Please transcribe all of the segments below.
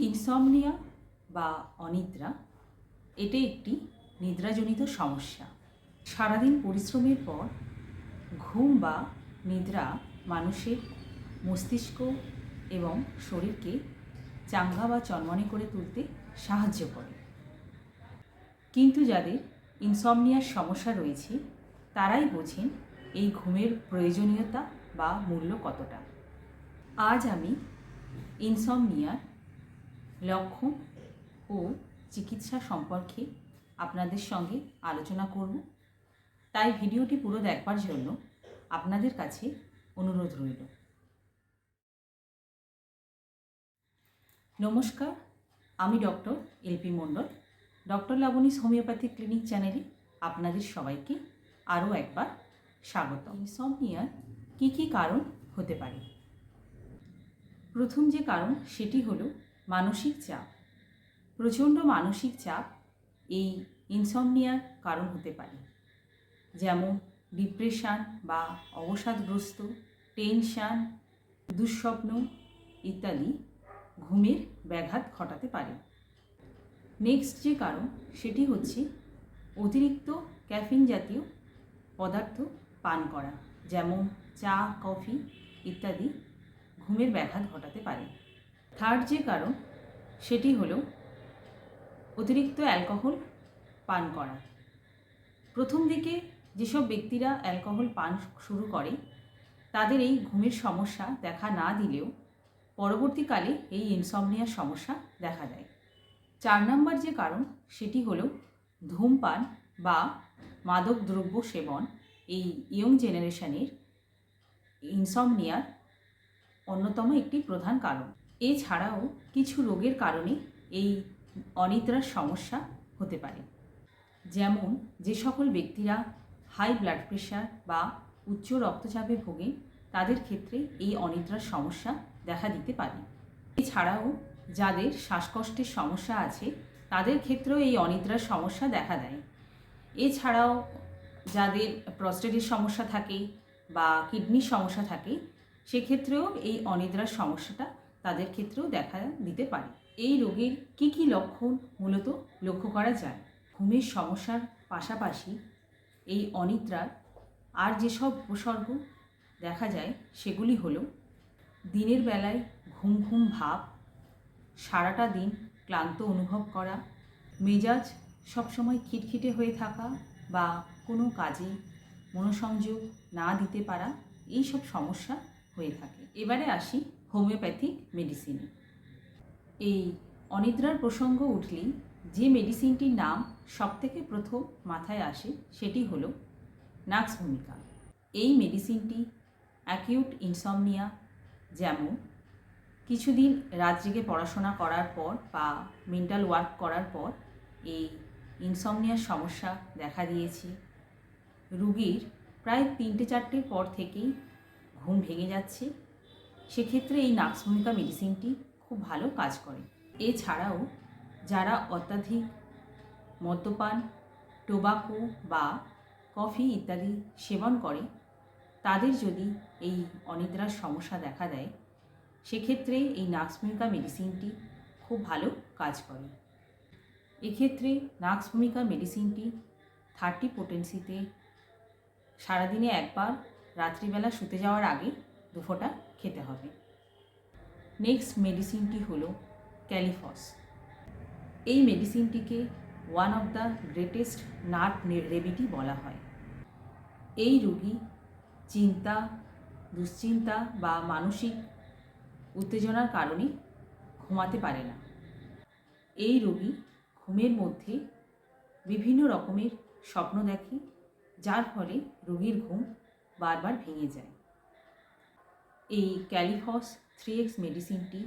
Insomnia বা অনিদ্রা, এটা একটি নিদ্রাজনিত সমস্যা। সারাদিন পরিশ্রমের পর ঘুম বা নিদ্রা মানুষের মস্তিষ্ক এবং শরীরকে চাঙ্গা বা চনমনে করে তুলতে সাহায্য করে। কিন্তু যাদের ইনসমনিয়ার সমস্যা রয়েছে, তারাই বোঝেন এই ঘুমের প্রয়োজনীয়তা বা মূল্য কতটা। আজ আমি ইনসমনিয়ার লক্ষণ ও চিকিৎসা সম্পর্কে আপনাদের সঙ্গে আলোচনা করব। তাই ভিডিওটি পুরো দেখবার জন্য আপনাদের কাছে অনুরোধ রইল। নমস্কার, আমি doctor LP Mondal. Doctor Labani's homeopathy clinic চ্যানেলে আপনাদের সবাইকে আরও একবার স্বাগত ইনসমনিয়ার কী কী কারণ হতে পারে? প্রথম যে কারণ সেটি হলো মানসিক চাপ, প্রচণ্ড মানসিক চাপ এই ইনসমনিয়ার কারণ হতে পারে। যেমন ডিপ্রেশান বা অবসাদগ্রস্ত টেনশান দুঃস্বপ্ন ইত্যাদি ঘুমের ব্যাঘাত ঘটাতে পারে। নেক্সট যে কারণ, সেটি হচ্ছে অতিরিক্ত ক্যাফিন জাতীয় পদার্থ পান করা, যেমন চা, কফি ইত্যাদি ঘুমের ব্যাঘাত ঘটাতে পারে। থার্ড যে কারণ, সেটি হলো অতিরিক্ত অ্যালকোহল পান করা। প্রথম দিকে যেসব ব্যক্তিরা অ্যালকোহল পান শুরু করে, তাদের এই ঘুমের সমস্যা দেখা না দিলেও পরবর্তীকালে এই ইনসমনিয়ার সমস্যা দেখা দেয়। চার নম্বর যে কারণ, সেটি হলো ধূমপান বা মাদক দ্রব্য সেবন এই ইয়ং জেনারেশনের ইনসমনিয়ার অন্যতম একটি প্রধান কারণ। এছাড়াও কিছু রোগের কারণে এই অনিদ্রার সমস্যা হতে পারে। যেমন যে সকল ব্যক্তিরা হাই ব্লাড প্রেশার বা উচ্চ রক্তচাপে ভোগে, তাদের ক্ষেত্রে এই অনিদ্রার সমস্যা দেখা দিতে পারে। এছাড়াও যাদের শ্বাসকষ্টের সমস্যা আছে, তাদের ক্ষেত্রেও এই অনিদ্রার সমস্যা দেখা দেয়। এছাড়াও যাদের প্রস্টেটের সমস্যা থাকে বা কিডনির সমস্যা থাকে, সেক্ষেত্রেও এই অনিদ্রার সমস্যাটা তাদের ক্ষেত্রেও দেখা দিতে পারে। এই রোগের কি কি লক্ষণ মূলত লক্ষ্য করা যায়? ঘুমের সমস্যার পাশাপাশি এই অনিদ্রার আর যেসব উপসর্গ দেখা যায় সেগুলি হলো দিনের বেলায় ঘুম ঘুম ভাব, সারাটা দিন ক্লান্ত অনুভব করা, মেজাজ সবসময় খিটখিটে হয়ে থাকা বা কোনো কাজে মনোসংযোগ না দিতে পারা এই সব সমস্যা হয়ে থাকে। এবারে আসি হোমিওপ্যাথিক মেডিসিন। এই অনিদ্রার প্রসঙ্গ উঠলেই যে মেডিসিনটির নাম সবথেকে প্রথম মাথায় আসে সেটি হলো নাক্স ভূমিকা। এই মেডিসিনটি অ্যাকিউট ইনসমনিয়া যেমন কিছুদিন রাত জেগে পড়াশোনা করার পর বা মেন্টাল ওয়ার্ক করার পর এই ইনসমনিয়ার সমস্যা দেখা দিয়েছে। রুগীর প্রায় তিনটে চারটের পর থেকেই ঘুম ভেঙে যাচ্ছে। সেক্ষেত্রে এই নাক্স ভূমিকা মেডিসিনটি খুব ভালো কাজ করে। এছাড়াও যারা অত্যাধিক মদ্যপান টোবাকো বা কফি ইত্যাদি সেবন করে, তাদের যদি এই অনিদ্রার সমস্যা দেখা দেয়, সেক্ষেত্রে এই নাক্সভূমিকা মেডিসিনটি খুব ভালো কাজ করে। এক্ষেত্রে নাক্সভূমিকা মেডিসিনটি থার্টি পোটেন্সিতে সারাদিনে একবার, রাত্রিবেলা শুতে যাওয়ার আগে দুফোঁটা খেতে হবে। নেক্সট মেডিসিনটি হলো ক্যালিফস এই মেডিসিনটিকে one of the greatest nerve remedy বলা হয়। এই রোগী চিন্তা, দুশ্চিন্তা বা মানসিক উত্তেজনার কারণে ঘুমাতে পারে না। এই রোগী ঘুমের মধ্যে বিভিন্ন রকমের স্বপ্ন দেখে, যার ফলে রোগীর ঘুম বারবার ভেঙে যায়। এই ক্যালিফস থ্রি এক্স মেডিসিনটি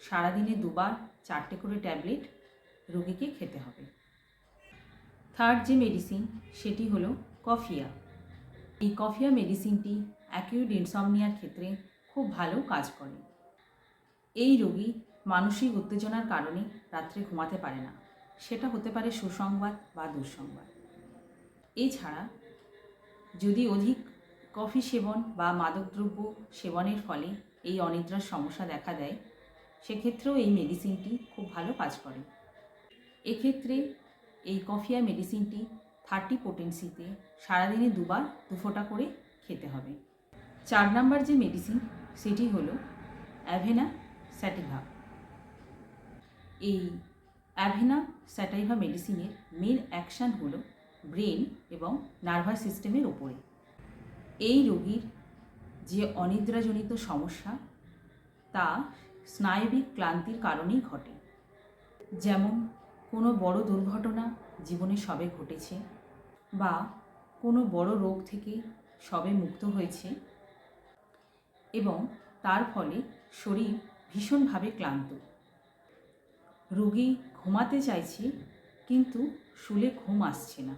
সারাদিনে দুবার চারটে করে ট্যাবলেট রোগীকে খেতে হবে। থার্ড যে মেডিসিন সেটি হলো কফিয়া। এই কফিয়া মেডিসিনটি অ্যাকিউট ইনসমনিয়ার ক্ষেত্রে খুব ভালো কাজ করে। এই রোগী মানসিক উত্তেজনার কারণে রাত্রে ঘুমাতে পারে না। সেটা হতে পারে সুসংবাদ বা দুঃসংবাদ। এছাড়া যদি অধিক কফি সেবন বা মাদকদ্রব্য সেবনের ফলে এই অনিদ্রার সমস্যা দেখা দেয়, সেক্ষেত্রেও এই মেডিসিনটি খুব ভালো কাজ করে। এক্ষেত্রে এই কফিয়া মেডিসিনটি থার্টি পোটেন্সিতে সারাদিনে দুবার দু ফোঁটা করে খেতে হবে। চার নাম্বার যে মেডিসিন সেটি হলো অ্যাভেনা স্যাটিভা এই অ্যাভেনা স্যাটাইভা মেডিসিনের মেন অ্যাকশান হলো ব্রেন এবং নার্ভাস সিস্টেমের ওপরে। এই রোগীর যে অনিদ্রাজনিত সমস্যা, তা স্নায়বিক ক্লান্তির কারণেই ঘটে। যেমন কোনো বড় দুর্ঘটনা জীবনে সবে ঘটেছে বা কোনো বড় রোগ থেকে সবে মুক্ত হয়েছে এবং তার ফলে শরীর ভীষণভাবে ক্লান্ত। রোগী ঘুমাতে চাইছে কিন্তু শুলে ঘুম আসছে না।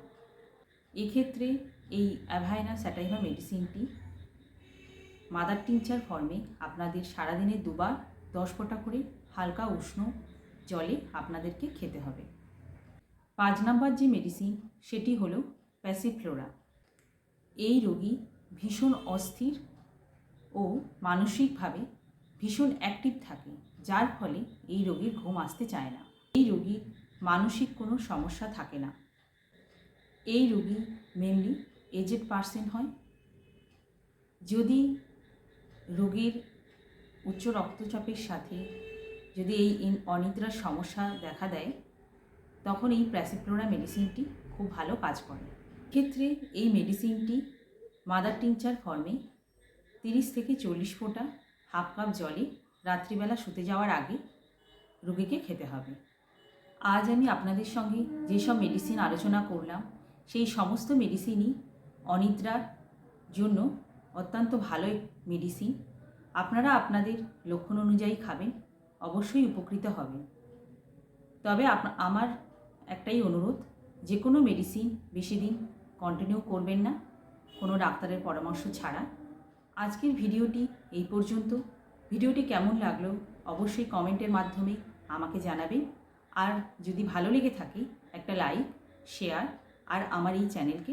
এক্ষেত্রে এই অ্যাভাইনা স্যাটাইভা মেডিসিনটি মাদার টিংচার ফর্মে আপনাদের সারাদিনে দুবার দশ ফোঁটা করে হালকা উষ্ণ জলে আপনাদেরকে খেতে হবে। পাঁচ নাম্বার যে মেডিসিন, সেটি হলো প্যাসিফ্লোরা। এই রোগী ভীষণ অস্থির ও মানসিকভাবে ভীষণ অ্যাক্টিভ থাকে, যার ফলে এই রোগীর ঘুম আসতে চায় না। এই রোগীর মানসিক কোনো সমস্যা থাকে না। এই রোগী মেনলি এজেড পার্সন হয়। যদি রোগীর উচ্চ রক্তচাপের সাথে যদি এই অনিদ্রার সমস্যা দেখা দেয়, তখন এই প্র্যাসিপ্লোরা মেডিসিনটি খুব ভালো কাজ করে। ক্ষেত্রে এই মেডিসিনটি মাদার টিংচার ফর্মে তিরিশ থেকে চল্লিশ ফোঁটা হাফ কাপ জলে রাত্রিবেলা শুতে যাওয়ার আগে রোগীকে খেতে হবে। আজ আমি আপনাদের সঙ্গে যেসব মেডিসিন আলোচনা করলাম, সেই সমস্ত মেডিসিনই অনিদ্রার জন্য অত্যন্ত ভালো মেডিসিন আপনারা আপনাদের লক্ষণ অনুযায়ী খাবেন, অবশ্যই উপকৃত হবেন। তবে আমার একটাই অনুরোধ যে কোনো মেডিসিন বেশি দিন কন্টিনিউ করবেন না, কোনো ডাক্তারের পরামর্শ ছাড়া। আজকের ভিডিওটি এই পর্যন্ত। ভিডিওটি কেমন লাগল অবশ্যই কমেন্টের মাধ্যমে আমাকে জানাবেন। আর যদি ভালো লেগে থাকে, একটা লাইক শেয়ার আর আমার এই চ্যানেলকে